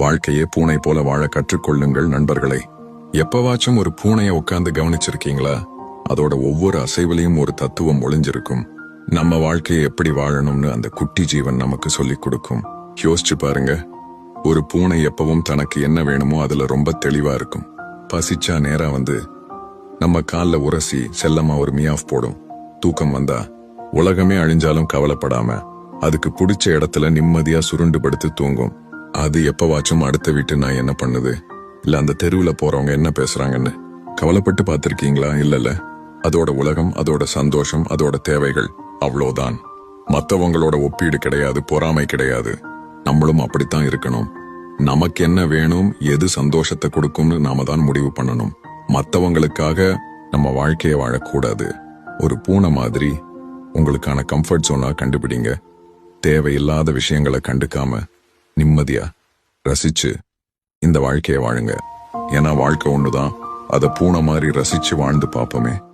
வாழ்க்கையே பூனை போல வாழ கற்றுக்கொள்ளுங்கள் நண்பர்களே. எப்பவாச்சும் ஒரு பூனைய உட்கார்ந்து கவனிச்சிருக்கீங்களா? அதோட ஒவ்வொரு அசைவிலையும் ஒரு தத்துவம் ஒளிஞ்சிருக்கும். நம்ம வாழ்க்கையை எப்படி வாழணும்னு அந்த குட்டி ஜீவன் நமக்கு சொல்லிக் கொடுக்கும். யோசிச்சு பாருங்க. ஒரு பூனை எப்பவும் தனக்கு என்ன வேணுமோ அதுல ரொம்ப தெளிவா இருக்கும். பசிச்சா நேரா வந்து நம்ம கால்ல உரசி செல்லமா ஒரு மியாஃப் போடும். தூக்கம் வந்தா உலகமே அழிஞ்சாலும் கவலைப்படாம அதுக்கு பிடிச்ச இடத்துல நிம்மதியா சுருண்டு படுத்து தூங்கும். அது எப்பவாச்சும் அடுத்த வீட்டு நான் என்ன பண்ணுது? இல்ல அந்த தெருவில் போறவங்க என்ன பேசுறாங்கன்னு? கவலைப்பட்டு பார்த்துருக்கீங்களா? இல்லல்ல. அதோட உலகம் அதோட சந்தோஷம் அதோட தேவைகள் அவ்வளோதான். மற்றவங்களோட ஒப்பீடு கிடையாது பொறாமை கிடையாது. நம்மளும் அப்படித்தான் இருக்கணும். நமக்கு என்ன வேணும் எது சந்தோஷத்தை கொடுக்கும்னு நாம தான் முடிவு பண்ணணும். மற்றவங்களுக்காக நம்ம வாழ்க்கையை வாழக்கூடாது. ஒரு பூனை மாதிரி உங்களுக்கான கம்ஃபர்ட் ஜோனா கண்டுபிடிங்க. தேவையில்லாத விஷயங்களை கண்டுக்காம நிம்மதியா ரசிச்சு இந்த வாழ்க்கையை வாழுங்க. ஏன்னா வாழ்க்கை ஒண்ணுதான். அதை பூனை மாதிரி ரசிச்சு வாழ்ந்து பார்ப்போமே